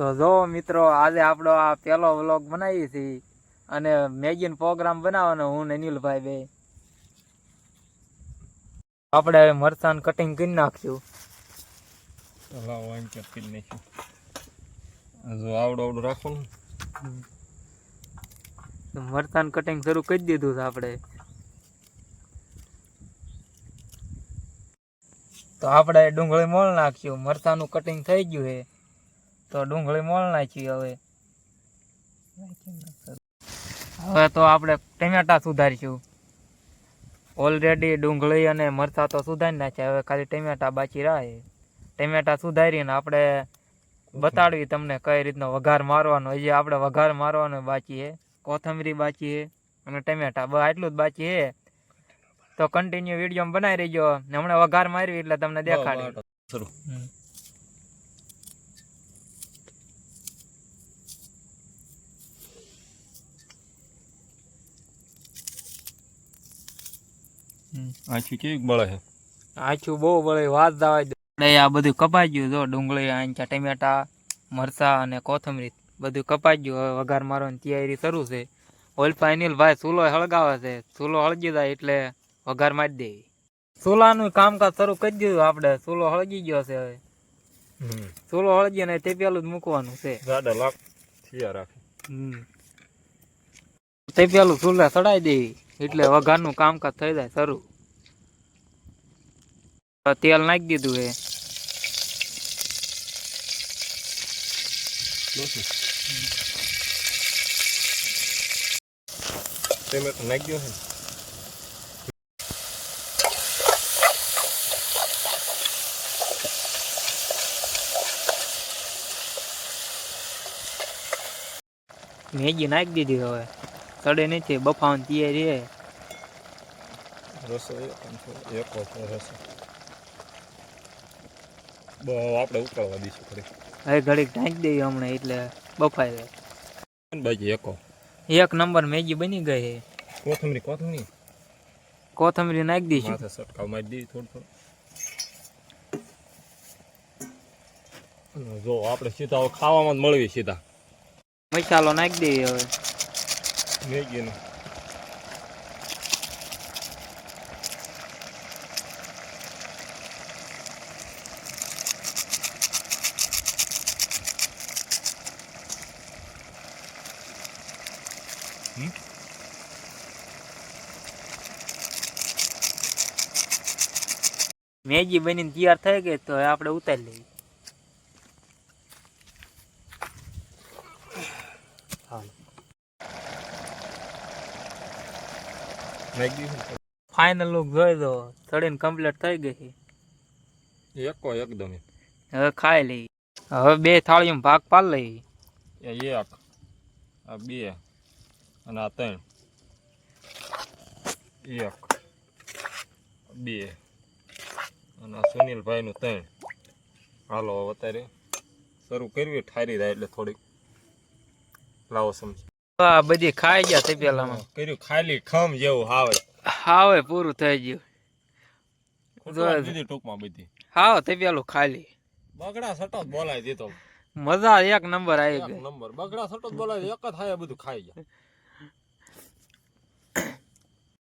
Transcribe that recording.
તો જો મિત્રો આજે આપણો આ પહેલો વ્લોગ બનાવીએ છીએ અને મેગીન પ્રોગ્રામ બનાવવાનો હું ને નીલભાઈ બે. આપણે મરચાં કટિંગ કરી નાખશું. લાવો આમ ચેક કરી નાખ્યું. જો આવડું આવડું રાખો ને મરચાં કટિંગ શરૂ કરી દીધું છે આપણે. તો આપણે ડુંગળી મોળ નાખ્યું. મરચાંનું કટિંગ થઈ ગયું છે. તો ડુંગળી મોળ નાખી હવે હવે તો આપણે ટમેટા સુધારીશું ઓલરેડી ડુંગળી અને મરચાં તો સુધારી નાખ્યા હવે ખાલી ટમેટા બાકી રહે ટમેટા સુધારીને આપણે બતાડવી તમને કઈ રીતનો વઘાર મારવાનો હજી આપણે વઘાર મારવાનો બાકી છે કોથમરી બાકી છે અને ટમેટા બસ આટલું જ બાકી છે તો કન્ટિન્યુ વીડિયો બનાવી રહીજો ને હમણાં વઘાર મારવી એટલે તમને દેખાડી આછી કેવી બળે છે? આછું બહુ બળે વાત જવા દે. આ બધું કપાઈ ગયું જો ડુંગળી આંચા ટમેટા મરચા અને કોથમરી બધું કપાઈ ગયું. હવે વઘાર મારવાની તૈયારી શરૂ છે. ઓલ ફાઇનલ ભાઈ ચૂલો હળગાવે છે. ચૂલો હળગી જાય એટલે વઘાર મારી દે. ચૂલાનું કામકાજ શરૂ કરી દીધું આપણે. ચૂલો હળગી ગયો છે હવે. ચૂલો હળગી ને તે પેલું જ મૂકવાનું છે. જાડા લાખ થયા રાખે. હમ. તે પેલું ચૂલે ચડાઈ દેવી એટલે વઘારનું કામકાજ થઈ જાય શરૂ. તેલ નાખી દીધું એ નાખી મેગી નાખી દીધી હવે. ચડે નથી બફાવાની તૈયારી છે રસો એક રસો બહુ આપણે ઉકાળવા દઈશું ખરી હવે ઘડીક ઢાંકી દઈએ હમણાં એટલે બફાઈ જાય. બાજી એકો? એક નંબર મેગી બની ગઈ છે કોથમરી કોથમરી? કોથમરી નાખી દઈશું. માથે સટકાવ મારી દઈ થોડું થોડું. જો આપણે સીધા ખાવામાં જ મળવી સીધા. મસાલો નાખી દઈએ હવે. મેગીનો મેગી બનીને તૈયાર થઈ ગઈ તો આપણે ઉતારી લઈએ. મેગી ફાઇનલ લુક જોઈ દો ચડીને કમ્પ્લીટ થઈ ગઈ એકો એકદમ હવે ખાઈ લઈ હવે બે થાળીમાં ભાગ પાડી લઈ એક આ બે અને આ ત્રણ. એક બે અને આ સુનિલભાઈનું ત્રણ. હાલો અત્યારે શરૂ કરવી ઠારી થાય એટલે થોડીક. લાવો સમજ. આ બધી ખાઈ ગયા તે પેલામાં. કર્યું ખાલી ખમ જેવું હાવે. હાવે પૂરું થઈ ગયું. દીધી ટૂંકમાં બધી. હાવ તે પેલું ખાલી. બગડા સટો બોલાય દીધો મજા એક નંબર આવી ગયો ગઈ. નંબર. બગડા સટો બોલાય એક જ થાય બધું ખાઈ ગયા.